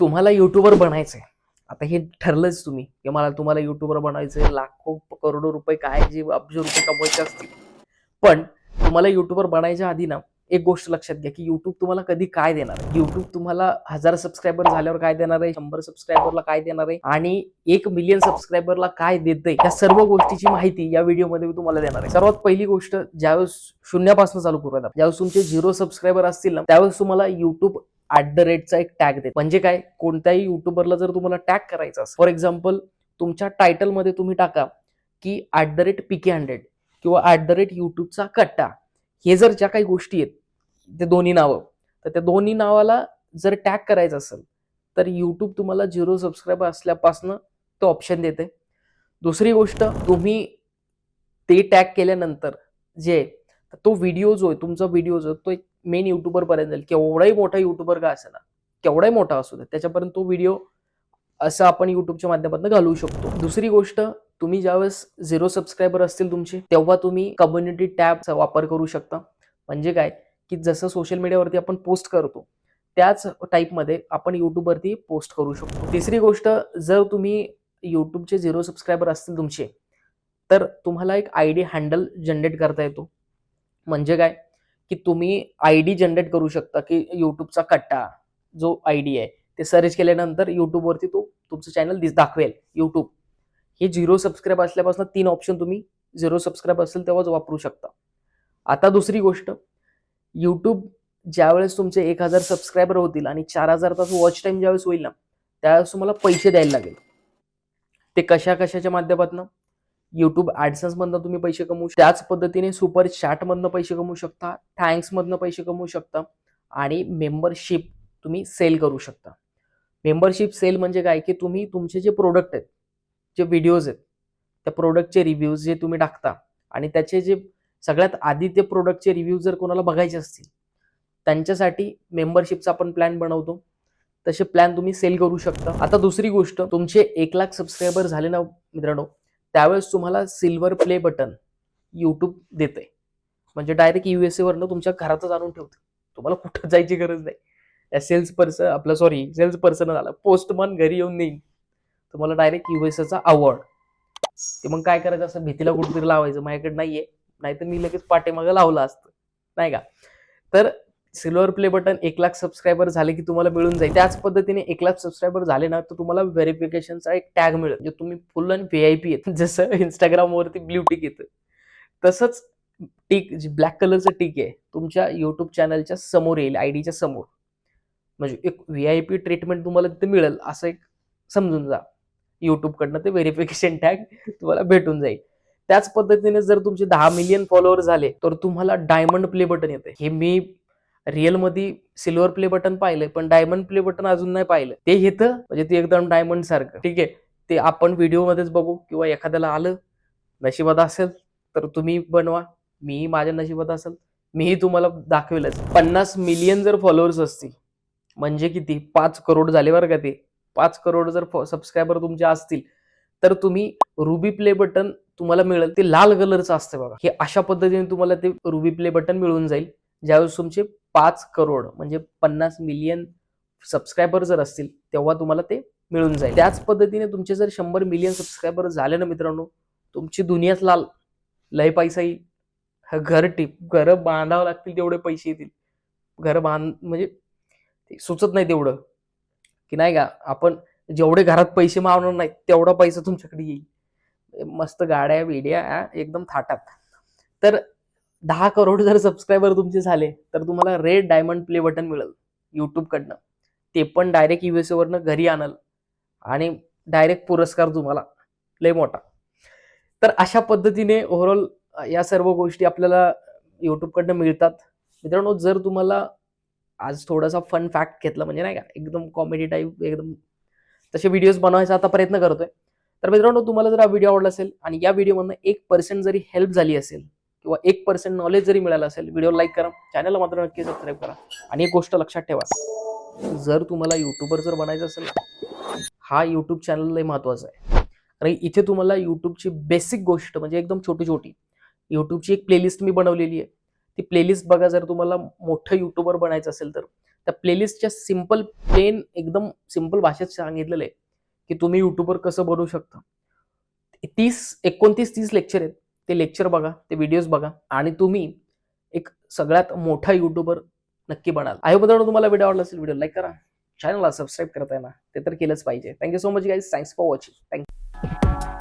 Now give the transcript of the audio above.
तुम्हाला युट्यूबर बनायचंय. आता हे ठरलंच तुम्ही की मला तुम्हाला युट्यूबर बनायचंय लाखो करोडो रुपये काय जे अब्ज रुपये कमवायचे असतील. पण तुम्हाला युट्यूबर बनायच्या आधी ना एक गोष्ट लक्षात घ्या की युट्यूब तुम्हाला कधी काय देणार? आहे युट्यूब तुम्हाला हजार सबस्क्रायबर झाल्यावर काय देणार आहे? शंभर सबस्क्रायबरला काय देणार आहे? आणि एक मिलियन सबस्क्रायबरला काय देतंय? या सर्व गोष्टीची माहिती या व्हिडिओमध्ये मी तुम्हाला देणार आहे. सर्वात पहिली गोष्ट ज्यावेळेस शून्यापासून चालू करूयात ज्यावेळेस तुमचे झिरो सबस्क्रायबर असतील ना त्यावेळेस तुम्हाला युट्यूब ऍट द रेटचा एक टॅग देत. म्हणजे काय? कोणत्याही युट्यूबरला जर तुम्हाला टॅग करायचा असेल फॉर एक्झाम्पल तुमच्या टायटलमध्ये तुम्ही टाका की at the rate P K hundred किंवा ऍट द रेट युट्यूबचा कट्टा. हे जर ज्या काही गोष्टी आहेत ते दोन्ही नावं तर त्या दोन्ही नावाला जर टॅग करायचं असेल तर युट्यूब तुम्हाला झिरो सबस्क्रायबर असल्यापासनं तो ऑप्शन देते. दुसरी गोष्ट तुम्ही ते टॅग केल्यानंतर जे तो व्हिडिओ जो आहे तुमचा व्हिडिओ जो तो एक मेन युट्यूबरपर्यंत जाईल. केवढाही मोठा युट्यूबर का असेना केवढाही मोठा असू दे त्याच्यापर्यंत तो व्हिडिओ असं आपण युट्यूबच्या माध्यमातून घालवू शकतो. दुसरी गोष्ट तुम्ही ज्यावेळेस झिरो सबस्क्रायबर असतील तुमचे तेव्हा तुम्ही कम्युनिटी टॅबचा वापर करू शकता. म्हणजे काय? की जसं सोशल मीडियावरती आपण पोस्ट करतो त्याच टाईपमध्ये आपण युट्यूबवरती पोस्ट करू शकतो. तिसरी गोष्ट जर तुम्ही युट्यूबचे झिरो सबस्क्रायबर असतील तुमचे तर तुम्हाला एक आय डी हँडल जनरेट करता येतो. म्हणजे काय? की तुम्ही आय डी जनरेट करू शकता की यूट्यूबचा कट्टा जो आय डी आहे ते सर्च केल्यानंतर यूट्यूबवरती तो तुमचं चॅनल दिस दाखवेल यूट्यूब हे झिरो सबस्क्राईब असल्यापासून तीन ऑप्शन तुम्ही झिरो सबस्क्राईब असेल तेव्हाच वापरू शकता. आता दुसरी गोष्ट यूट्यूब ज्यावेळेस तुमचे एक हजार सबस्क्रायबर होतील आणि चार हजार तास वॉच टाइम ज्यावेळेस होईल ना त्यावेळेस तुम्हाला पैसे द्यायला लागेल. ते कशा कशाच्या माध्यमातून? युट्यूब ऍडसन्समधनं तुम्ही पैसे कमवू त्याच पद्धतीने सुपर चॅटमधनं पैसे कमवू शकता थँक्समधनं पैसे कमवू शकता आणि मेंबरशिप तुम्ही सेल करू शकता. मेंबरशिप सेल म्हणजे काय? की तुम्ही तुमचे जे प्रोडक्ट आहेत जे व्हिडिओज आहेत त्या प्रोडक्टचे रिव्ह्यूज जे तुम्ही टाकता आणि त्याचे जे सगळ्यात आधी ते प्रोडक्टचे रिव्ह्यूज जर कोणाला बघायचे असतील त्यांच्यासाठी मेंबरशिपचा आपण प्लॅन बनवतो. तसे प्लॅन तुम्ही सेल करू शकता. आता दुसरी गोष्ट तुमचे एक लाख सबस्क्रायबर झाले ना मित्रांनो त्यावेळेस तुम्हाला सिल्वर प्ले बटन यूट्यूब देते म्हणजे डायरेक्ट यू एस वरनं तुमच्या घरातच आणून ठेवते तुम्हाला कुठं जायची गरज नाही. सेल्स पर्सन आपलं सॉरी सेल्स पर्सन झाला. पोस्टमन घरी येऊन देईन तुम्हाला डायरेक्ट यू एस चा अवॉर्ड ते मग काय करायचं असं भीतीला कुठेतरी लावायचं. माझ्याकडे नाहीये. नाहीतर मी लगेच पाठीमागं लावलं असतं. नाही का? तर सिल्वर प्ले बटन एक लाख सबस्क्रायबर झाले की तुम्हाला मिळून जाईल. त्याच पद्धतीने एक लाख सबस्क्रायबर झाले ना तर तुम्हाला व्हेरिफिकेशनचा एक टॅग मिळेल. म्हणजे तुम्ही full and V I P येत जसं इंस्टाग्रामवरती ब्ल्यू टिक येतं. तसंच टिक जी ब्लॅक कलरचं टिक आहे तुमच्या युट्यूब चॅनलच्या समोर येईल आय डीच्या समोर. म्हणजे एक व्ही आय पी ट्रीटमेंट तुम्हाला तिथे मिळेल असं एक समजून जा. युट्यूबकडनं ते व्हेरिफिकेशन टॅग तुम्हाला भेटून जाईल. त्याच पद्धतीने जर तुमचे दहा मिलियन फॉलोअर झाले तर तुम्हाला डायमंड प्ले बटन येते हे मी रिअलमध्ये सिल्वर प्ले बटन पाहिलंय पण डायमंड प्ले बटन अजून नाही पाहिलं. ते येतं म्हणजे ते एकदम डायमंड सारखं. ठीक आहे? ते आपण व्हिडिओमध्येच बघू किंवा एखाद्याला आलं नशिबात असेल तर तुम्ही बनवा. मीही माझ्या नशिबात असेल मीही तुम्हाला दाखवेलच. पन्नास मिलियन जर फॉलोअर्स असतील म्हणजे किती? पाच करोड झाले बरं का ते. पाच करोड जर सबस्क्रायबर तुमचे असतील तर तुम्ही रुबी प्ले बटन तुम्हाला मिळेल. ते लाल कलरचं असतं बघा. हे अशा पद्धतीने तुम्हाला ते रुबी प्ले बटन मिळून जाईल. ज्यावेळेस तुमचे पाच करोड म्हणजे पन्नास मिलियन सबस्क्रायबर जर असतील तेव्हा तुम्हाला ते मिळून जाईल. त्याच पद्धतीने तुमचे जर शंभर मिलियन सबस्क्रायबर झाले ना मित्रांनो तुमची दुनियाच लाल. लय पैसा येईल. ह- घर टिप घर बांधावं लागतील तेवढे पैसे येतील. घर बांध म्हणजे ते सुचत नाही तेवढं. की नाही का आपण जेवढे घरात पैसे मावणार नाही तेवढा पैसा तुमच्याकडे येईल. मस्त गाड्या बिड्या एकदम थाटात. तर दहा करोड जर सबस्क्रायबर तुमचे झाले तर तुम्हाला रेड डायमंड प्ले बटन मिळेल युट्यूबकडनं ते पण डायरेक्ट यू एस एवरनं घरी आणल. आणि डायरेक्ट पुरस्कार तुम्हाला. लय मोठा. तर अशा पद्धतीने ओव्हरऑल या सर्व गोष्टी आपल्याला युट्यूबकडनं मिळतात. मित्रांनो जर तुम्हाला आज थोडासा फन फॅक्ट घेतला म्हणजे नाही का एकदम कॉमेडी टाईप एकदम तसे व्हिडिओज बनवायचा आता प्रयत्न करतोय. तर मित्रांनो तुम्हाला जर हा व्हिडिओ आवडला असेल आणि या व्हिडिओमधनं एक पर्सेंट जरी हेल्प झाली असेल किंवा एक पर्सेंट नॉलेज जरी मिळालं असेल व्हिडिओ लाईक करा. चॅनलला मात्र नक्की सबस्क्राईब करा. आणि एक गोष्ट लक्षात ठेवा. जर तुम्हाला युट्यूबर जर बनायचं असेल हा यूट्यूब चॅनल लय महत्त्वाचा आहे. कारण इथे तुम्हाला यूट्यूबची बेसिक गोष्ट म्हणजे एकदम छोटी छोटी यूट्यूबची एक प्लेलिस्ट मी बनवलेली आहे. ती प्लेलिस्ट बघा जर तुम्हाला मोठं युट्यूबर बनायचं असेल तर त्या प्लेलिस्टच्या सिंपल प्लेन एकदम सिंपल भाषेत सांगितलेलं आहे की तुम्ही युट्यूबर कसं बनवू शकता. तीस एकोणतीस तीस लेक्चर आहेत. ते लेक्चर बघा ते व्हिडिओज बघा आणि तुम्ही एक सगळ्यात मोठा युट्यूबर नक्की बनाल. आहे मित्रांनो तुम्हाला व्हिडिओ आवडला असेल व्हिडिओ लाईक करा. चॅनलला सबस्क्राईब करताय ना ते तर केलंच पाहिजे. Thank you so much guys thanks for watching thank you